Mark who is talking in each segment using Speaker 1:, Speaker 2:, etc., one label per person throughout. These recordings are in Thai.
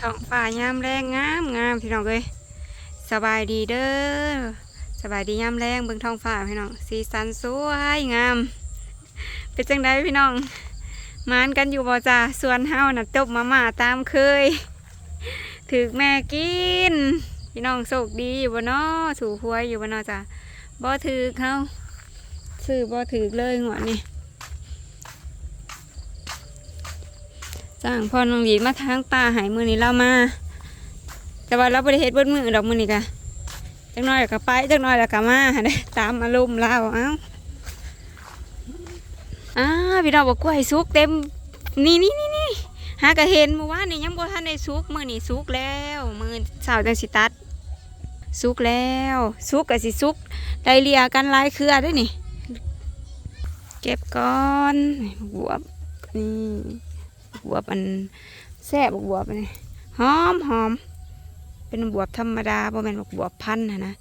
Speaker 1: ท้องฟ้ายามแรงงามงามพี่น้องเอ้ยสบายดีเด้อสบายดียามแรงเบิ่งท้องฟ้าพี่น้องสีสันสวยงาม เป็นจังไดพี่น้องมานกันอยู่บ่จ้าส่วนเฮาน่ะตบมาม่าตามเคยถึกแม่กิน พี่น้องโชคดีอยู่บ่เนาะถูกหวยอยู่บ่เนาะจ้าบ่ถือเขาซื้อบ่ถือเลยหัวนี่ จ้างพ่อน้องหลีมาทางตาหายมือนี้เรามา แต่ว่าเราบริเฮ็ดเบิดมือดอกมือนี้กะจักหน้อยแล้วก็ไปจักหน้อยแล้วก็มาหั่นเด้ตามอารมณ์เราเอ้าอ้าพี่น้องบอกกล้วยสุกเต็มนี่นี่นี่นี่หากะเห็นเมื่อวานนี่ยังบ่ทันได้สุกมือนี้สุกแล้วมือสาวจังสิตัดสุกแล้วสุกกะสิสุกได้เลียกันลายเครือเด้วยนี่ เก็บก่อนบวบนี่ บวบอันแซ่บบวบนนี้หอมหอมเป็นบวบธรรมดาบ่แม่นบวบพันธุ์นะ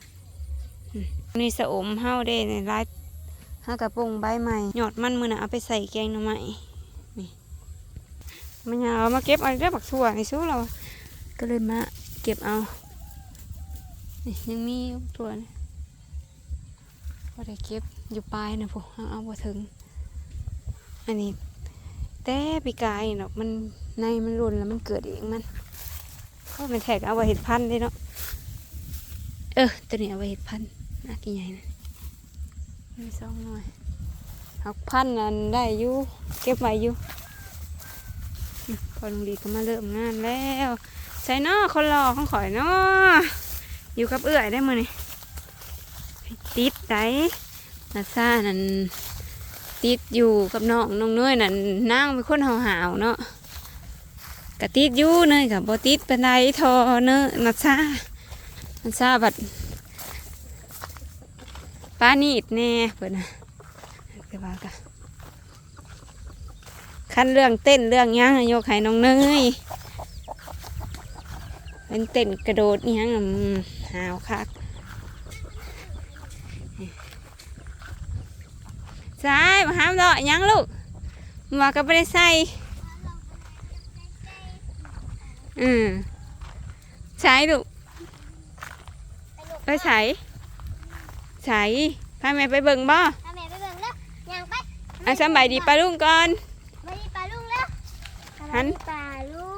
Speaker 1: นี่สะอมเฮาได้ในร้ายเฮากระปงใบใหม่หยอดมันมือน่ะเอาไปใส่แกงหน่อไม้นี่มันยากเอามาเก็บเอาได้บักทั่วนี่สู้เราก็เลยมาเก็บเอานี่ยังมีตัวนะพอได้เก็บอยู่ปลายนะพวกเอาบ่ถึงอันนี้ แต่ปีกายเนาะมันในมันรุนแล้วมันเกิดเองมันก็เป็นแท็กเอาไว้เห็ดพันธุ์ได้เนาะเออตัวนี้เอาไว้เห็ดพันธุ์น่ากินใหญ่นะมีสองหน่อยหักพันธุ์นั่นได้อยู่เก็บไว้อยู่พอลุงดีก็มาเริ่มงานแล้วใส่เนาะคนรอของข่อยเนาะอยู่กับเอื้อยได้มือนี่ติดได้นาซานั่น ติดอยู่กับน้องน้องเนยนั่นนั่งเป็นคนหาวๆเนาะกะติดอยู่เนยกับบติดเป็นไรทอเนยนัดซานัดซาบัดป้านีดแน่เปิดนะไปว่ากะคันเรื่องเต้นเรื่องยังโยกให้น้องเนยเป็นเต้นกระโดดยังหาวคัก ใช่มาห้ามดอกยังลูกมาก็ไม่ได้ใส่อืมใช้ลูกไปใส่ใส่พาแม่ไปเบิ่งบ่
Speaker 2: ถ้าแม่ไปเบิ่งแล้วย่างไป
Speaker 1: อะสำบายดีปลาลุงก่อน
Speaker 2: มาดีปลาลุงแล้ว
Speaker 1: หัน
Speaker 2: ปลาลุ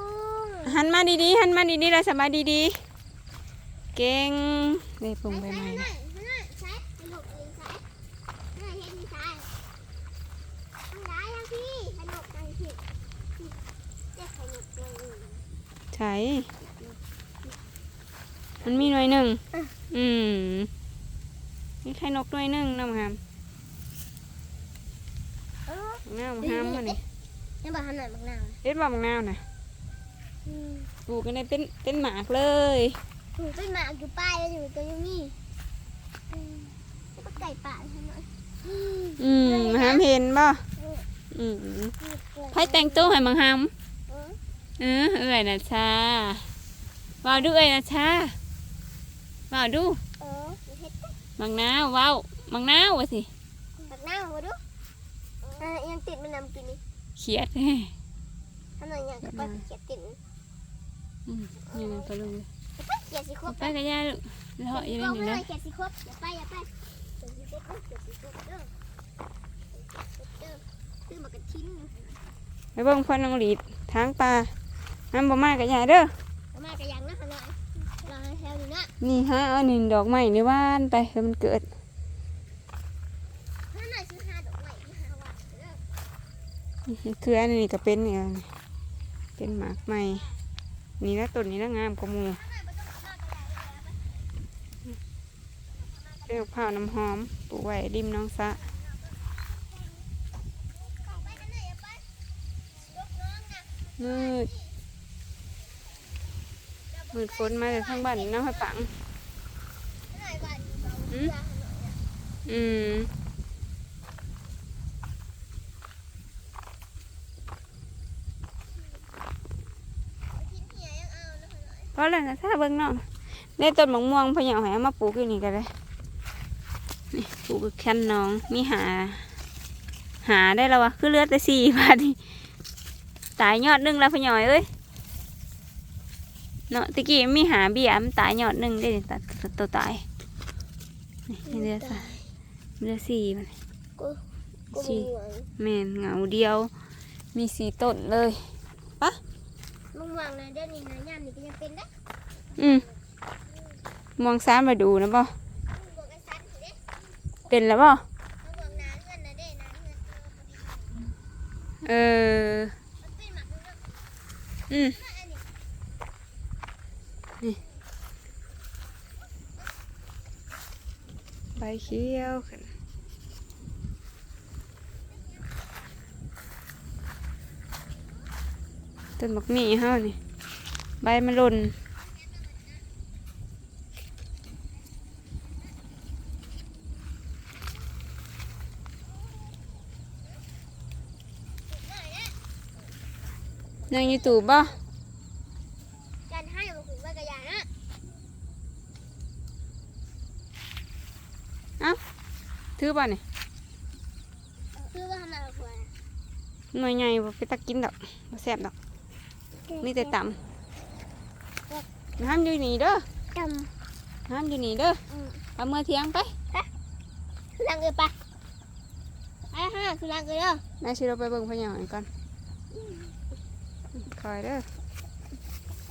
Speaker 2: ง
Speaker 1: หันมาดีๆหันมาดีๆแล้วสบายดีๆเก่งได้ปุ่งไปไหม
Speaker 2: ใช่ใช่ไปหลบเองใช่ใช่เห็นใช่ทำได้ยังพี่ขนมกันผิดเจ๊ขนมเลย
Speaker 1: ใช่มันมีหน่วยหนึ่ง อืมมีไข่นกหน่วยหนึ่งน้ำงาม
Speaker 2: เออ
Speaker 1: น้ำงามมานี่
Speaker 2: ยังบอกทำหน่อยบักนาว
Speaker 1: เฮ็ดบ่บักนาวน่ะปลูกกันในเป็นเป็นหมากเลย
Speaker 2: ถูกต้นหมากอยู่ป้ายแล้วอยู่ตัวยังมีแล้วก็ไก่ป่าทำหน่อย
Speaker 1: อืมมาหามเห็นบ่อืมไผแต่งตัวให้มังหาม เออเอ้ยน่ะชาว้าวดูเอ้ยน่ะชาว้าวดู
Speaker 2: เออเฮ็ด
Speaker 1: มังนาวว้าวมังนาวว่าสิ
Speaker 2: บักนาวมาดูอ่ายังติดมันนำกินนี่
Speaker 1: เขียด
Speaker 2: ทำหน่อยอย่างกับป้าเขียดติด
Speaker 1: อืมนี่มันไปลงเลย
Speaker 2: เขียดสิครบ
Speaker 1: ไปกันยาลูกเลาะอยู่
Speaker 2: ล
Speaker 1: นี่
Speaker 2: ง
Speaker 1: นี่
Speaker 2: เล
Speaker 1: นะ
Speaker 2: ยเขียดสิครบอย่าไปอย่าไปเขียดสิครบเขียดสิครบเด้อเด้อซื้อมากระชิ้น
Speaker 1: ไปเบิ่งพ่อน้องหลีดทางปลา น้ำบ่มากันยาเด้อ
Speaker 2: เอามากระยังนะขน่อยรอให้แถวอยู่นะ
Speaker 1: นี่ฮะเอาหนึ่งดอกไม้ในว่านไปให้มันเกิด
Speaker 2: ถ้าหน่อยซื้อห้าดอกไม้ที่ห้าวัดเด้อ
Speaker 1: คืออันนี้ก็เป็นเนี่ยเป็นหมากใหม่นี่นะต้นนี้นะงามกว่าหมูเรียกผ้าวน้ำหอมปลูกไว้ริมน้องสะ
Speaker 2: ไปกันหน่อยอย่าไปยกน้องนะ
Speaker 1: มืด มืดฝนมาจากทางบ้านน้ำให้ปัง
Speaker 2: หน่อยก่อน
Speaker 1: อืมอืม
Speaker 2: กินเหี่ยยังเอานะขน่อย
Speaker 1: ก็เลยนะถ้าเบิ่งเนาะได้ต้นมะม่วงพะเยาให้เอามาปลูกอยู่นี่ก็ได้นี่ปลูกแค่นน้องมีหา หาได้แล้ววะคือเหลือดแต่สี่บาทนี่ตายยอดหนึงแล้วพะเยาเอ้ย เนาะตะกี้มีหาเบี้ยมันตายยอดหนึ่งได้นี่ตัดตัวตายนี่เรือสามเรือสี่มัน
Speaker 2: กูกู
Speaker 1: สิ
Speaker 2: มีหวัง
Speaker 1: แม่นเหงาเดียว มีสีต้นเลย
Speaker 2: มึงหวังนะเดี๋ยวนี้นะยามนี่ก็ยังเป็นได้
Speaker 1: อืมมองซ้ายมาดูนะบ่
Speaker 2: มึงบอกไอ้สันสิเด้
Speaker 1: เป็นแล้วบ่
Speaker 2: มึงหวังนาเงินนะเด้นาเงินเออบ่ดี
Speaker 1: เออ
Speaker 2: มันเป็นหมักดูเนาะ
Speaker 1: อืม
Speaker 2: มาอันนี้
Speaker 1: ใบเขียวขึ้นต้นบักหมี่เฮานี่ ใบมันหล่นยังอยู่ตู่บ่
Speaker 2: การให้บ่ถึงว่ากระยานะ
Speaker 1: ถือบ่นี่
Speaker 2: คือว่าทำอะไรกับผัวนะ
Speaker 1: หน่วยใหญ่บ่ไปตักกินดอกบ่แซ่บดอกมีแต่ต่ำน้ำอยู่นี่เด้อ
Speaker 2: จ
Speaker 1: น้ำอยู่นี่เด้อำ
Speaker 2: อืม
Speaker 1: เอามื่อเที่ยงไป
Speaker 2: คือลังเกินไปไปฮะคือลังเกินเด้อ
Speaker 1: แม่ชิเราไปเบิ่งพะยาหอยก่อนคอยเด้อ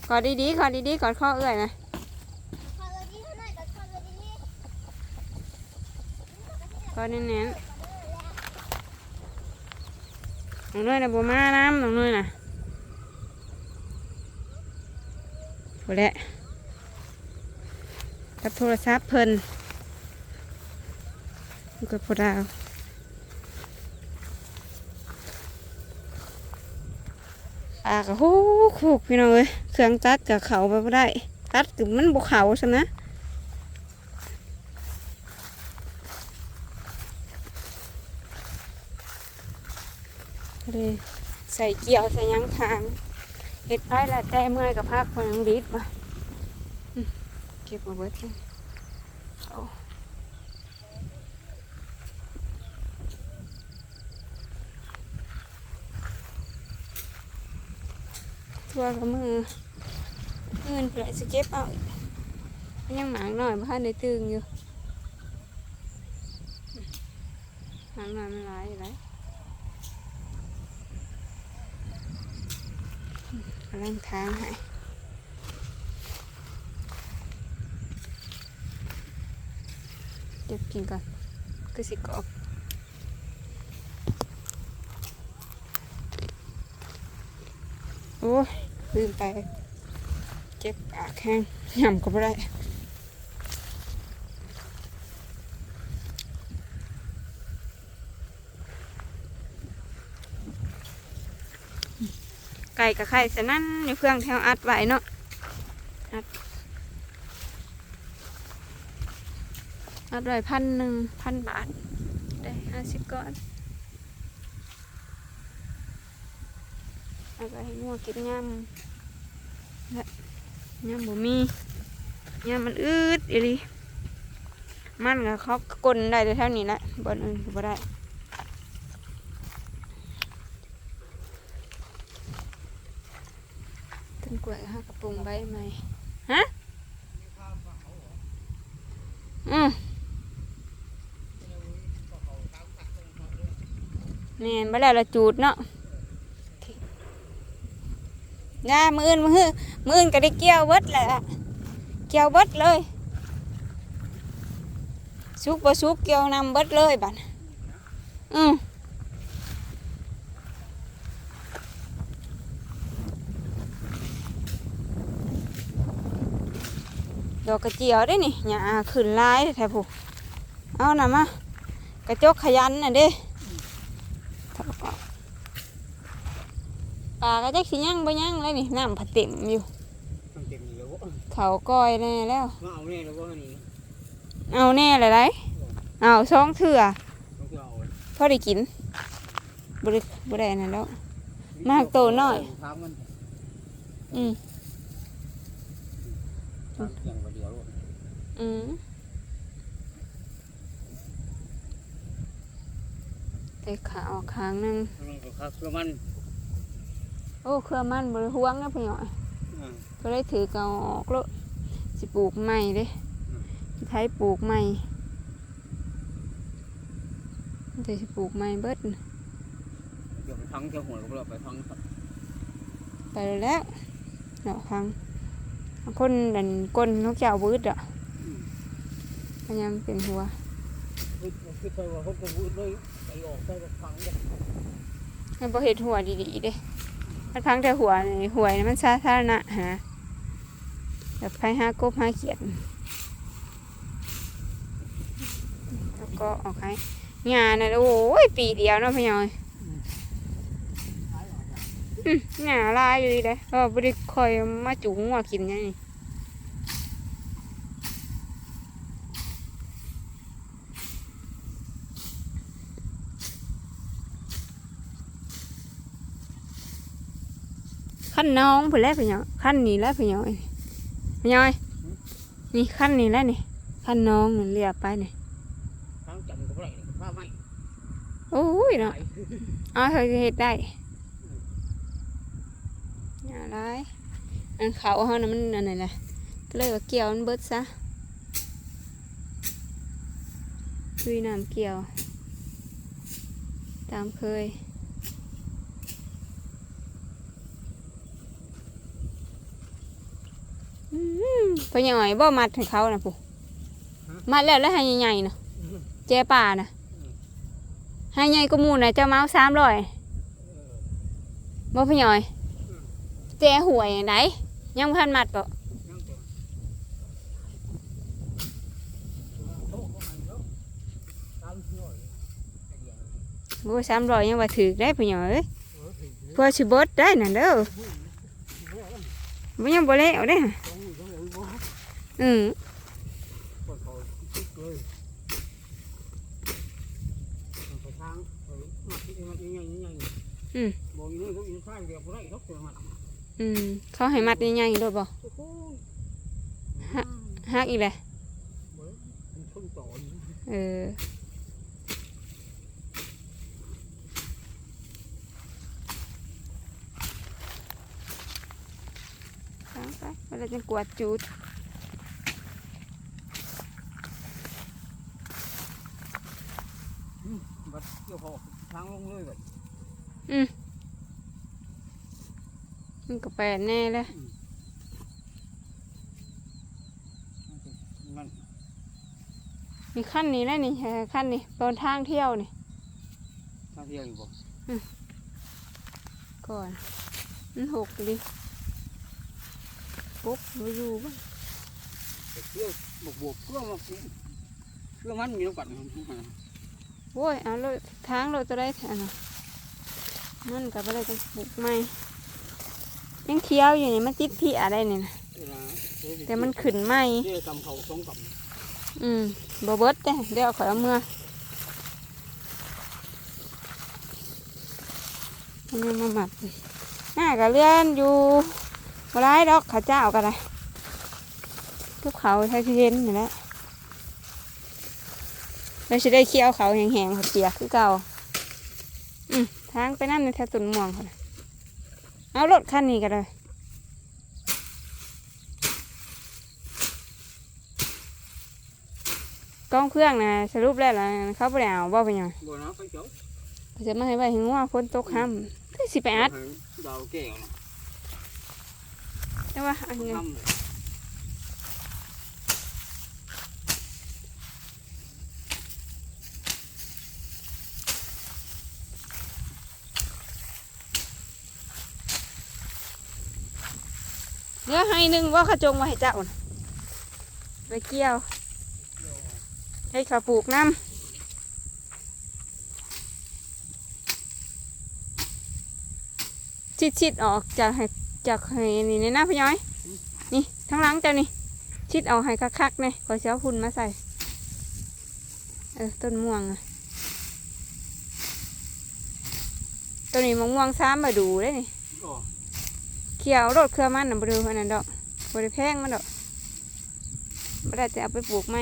Speaker 1: กอดดีๆกอดดีๆกอดข้อเอื้อยนะ
Speaker 2: ขอเลยดีเท่านั้นก็ขอเลยดี
Speaker 1: กอดแน่นๆน้องน้ยนะบ่มาน้ำน้องน้ยนะบ่แหละกับโทรศัพท์เพิ่นกับพอดาวปากก็ฮู้คูกพี่น้องเอ้ยเครื่องตัดกับเขาไปบ่ได้ ตัดกับมันบ่เขาซะนะ เลยใส่เกี่ยวใส่หยังทางเห็ดไปแล้วแต่เมื่อยกับภาคคนยังดีดมาอืมเก็บมาเบิดเลยเอาทั่วกับมือเงินเผื่อจะเก็บเอาอีกยังหมางหน่อยเพราะในตึงอยู่อืมหมางหน่อยมันร้ายอยู่แล้ว กำลังทางให้เดี๋ยวกินก่อนก็สิกรอบโอ้ยลืมไป เจ็บปากแห้งยำก็ไม่ได้ ไก่กับไข่สนั่นในเพื่องแถวอัดไว้เนาะอัดอัดไว้พันหนึ่งพันบาท ได้ห้าสิบก้อนเอาไปให้งัวกินยำและยำบ่มียำมันอืดอีหลีมันกับเขากลนได้แต่เท่านี้แหละบนอื่นก็บ่ได้ ต้นกล้วยห้ากระปุงใบใหม่ฮะอืมแม่นบ่แล้วละจูดเนาะน่ามืออื่นมืออื่นมืออื่นก็ได้เกี่ยวเบิดแหละเกี่ยวเบิดเลยสุกบ่สุกเกี่ยวนำเบิดเลยบัดน่ะอืม ดอกกระเจียวได้นี่หญ้าขึ้นหลายแถวผู้เอาน่ะมากระจกขยันน่ะเด้ปลาก็จักสิยังบ่ยังเลยนี่น้ำผัดเต็มอยู่
Speaker 3: มันเต็มอยู่แล้วบ่
Speaker 1: เขาก้อยแน่แล้ว
Speaker 3: มาเอาแน่แล้วว่านี่
Speaker 1: เอาแน่เลยไรเอาสองเถื่อ
Speaker 3: มันก็เอา
Speaker 1: พอได้กินบ่ได้บ่ได้อันนั่นแล้วมากโตหน่อย
Speaker 3: ถามมัน
Speaker 1: อืม
Speaker 3: ถามเพียงว่าเดียว
Speaker 1: อืมแต่ขาออกข้างหนึง
Speaker 3: มันก็คักคือมัน
Speaker 1: โอ้เครือมันบริห่วงนะพี่หน่อย
Speaker 3: เออม
Speaker 1: ก็เลยถือเกาออกแล้วสิปลูกใหม่เด้
Speaker 3: อืม
Speaker 1: สิไทยปลูกใหม่แต่สิปลูกใหม่เบิดน่ะ
Speaker 3: เดี๋ยวไปทั้งเจ้าหัวก็เราไปทั้งครับ
Speaker 1: ไปแล้วเนาะฟังคนดันก้นนกเจ้าบืดอะ พยายามเป็นหัว
Speaker 3: คือคือไปว่าเขาจะพูดเลยไปออกไปกับฟังเนี่ย
Speaker 1: ให้บ่เห็ดหัวดีๆเด้มันพังแต่หัวนี่หัวนี่มันสาธารณะฮะแบบใครหากบห้าเขียดแล้วก็ออกให้งานน่ะโอ้ยปีเดียวเนาะพี่น้อยอืมงาลายอยู่ดีเลยเออบ่ได้คอยมาจุงว่ากินหยังนี่ ขั้นน้องเพิ่นแล้วพี่น้อยขั้นนี้แล้วพี่น้อยพี่น้อยนี่ขั้นนี้แล้วนี่ขั้นน้องนี่เรียบไปนี่
Speaker 3: ทั้งจำกับไรผ้าไหม
Speaker 1: โอ้ยเนาะอ๋อเธอจะเห็ดได้อย่าไรายอันเขาเขานะมันอันไหนล่ะก็เลยว่าเกี่ยวมันเบิดซะคุยน้ำเกี่ยว ตามเคย อืม พอใหญ่บ่มัดให้เขานะปุ๊มัดแล้วแล้วให้ใหญ่ๆนะแจป่านะให้ใหญ่ก็มูนะเจ้าเมาสามร้อยบ่พี่หน่อยแจหวยไหนยังพันมัดบ่บ่สามร้อยยังว่าถือได้พี่หน่อยเอ้ยเพื่อสิเบิดได้นั่นเด้อบ่ยังบ่แล้วเด้ออืม
Speaker 3: ไปทางไปมัดที่มัดยังไงยังไงบอกอยู่นี่เขาอยู่ข้างเดียวเขาได้ เขาเจอมัด
Speaker 1: อืมเขาให้มัดใหญ่ๆโดดบ่ฮักอีกแหละ
Speaker 3: มันชนต่อ
Speaker 1: เออไปไปเวลาจะกวาดจูด
Speaker 3: บัดเกี่ยวคอทางลงเลยแบบ
Speaker 1: มันก็แปดแน่เลย
Speaker 3: มัน
Speaker 1: มีขั้นนี้แล้วนี่เออขั้นนี้ตอนทางเที่ยวนี่
Speaker 3: ทางเที่ยวอยู่บ่
Speaker 1: ก่อนมันหกดิปุ๊บมาอยู่บ้าง
Speaker 3: เที่ยวบวกบวกเครื่องมันเครื่องมันมีน้ำกัด
Speaker 1: โว้ยเอารถทางเราจะได้แทนน่ะมันกับอะไรจะปลูกไม่ยังเคี้ยวอยู่นี่มันติดที่อะไรนี่นะแต่มันขึ้นไม่
Speaker 3: เที่ยวกำเขาสองก
Speaker 1: อืมบเบิดแต่เดี๋ยวขอยเอามือมันยังมาหมัดหน้าก็เลื่อนอยู่บ่ร้ายดอกข้าเจ้าก็ได้ทุกเขาใช้ที่เย็นนี่แหละ เราจะได้เคี้ยวเขาแห้งๆเปียกคือเก่าอืมทางไปนั่นในแถวตุนม่วงเขาน่ะเอารถคันนี้ก็ได้กล้องเครื่องนะสรุปแล้วล่ะเขาไปเอาบ่เป็นหยังำ
Speaker 3: บ่นะไปเจ้า
Speaker 1: เขาจะมาให้ไว้ให้งัวฝนตกห้ำที่สิไปอัด
Speaker 3: ดาวแก้วนะ
Speaker 1: แต่ว่าอันนี้ เดี๋ยวให้หนึ่งว่าขจงมาให้เจ้าน่ะไปเกี่ยว ให้เขาปลูกน้ำชิดชิดๆออกจากให้จากให้นี่ในหน้าพี่ย้อย นี่ทั้งหลังเจ้านี่ชิดเอาให้คักๆเนี่ยขอเสียวหุ่นมาใส่ เออต้นม่วงอะตัวนี้มะม่วงซ้ำมาดูได้นี่ ขียวรถเครือมันน่ะบริวนั้นดอกบริแพงมันดอกไม่ได้จะเอาไปปลูกไหม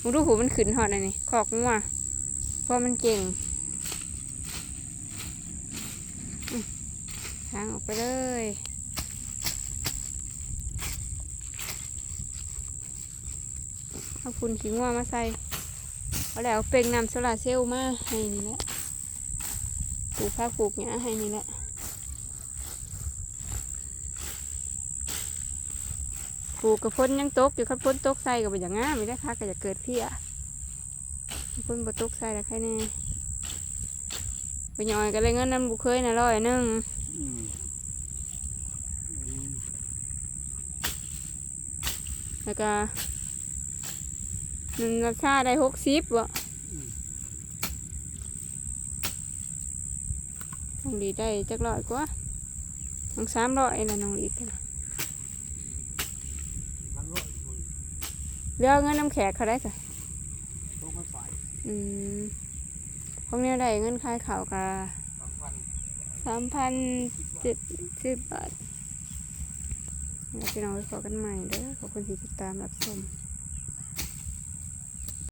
Speaker 1: มึงดูหูมันขึ้นหอดอันนี้ขอกงัวเพราะมันเก่งทางออกไปเลยเอาคุณขี้งัวมาใส่เอาแล้วเอาเปล่งนำโซลาเซลล์มาให้นี่แหละ ลูกผักปลูกหญ้าให้นี่แหละปลูกกับพ้นยังตกอยู่คันพ้นตกใส่กับอย่างง่ามไม่ได้ค่ะก็จะเกิดเพี้ยพ้นบ่ตกใส่แล้วใครแน่ไปย่อยก็เลยเงินนั้นบุเคยนะร้อยนึงแล้วก็มันราคาได้หกสิบวะน้ องดีได้จักร้อยกว่าน้องสามร้อยละน้องดีกัน
Speaker 3: พันร้อยมัน
Speaker 1: เลือกเงินน้ำแขกเขาได้ค่ะ
Speaker 3: อื
Speaker 1: มพวกนี้ได้เงินค่ายเข่ากะ
Speaker 3: สามพัน
Speaker 1: สามพันเจ็ดสิบบาทพี่น้องไปขอกันใหม่เด้อขอบคุณที่ติดตามรับชม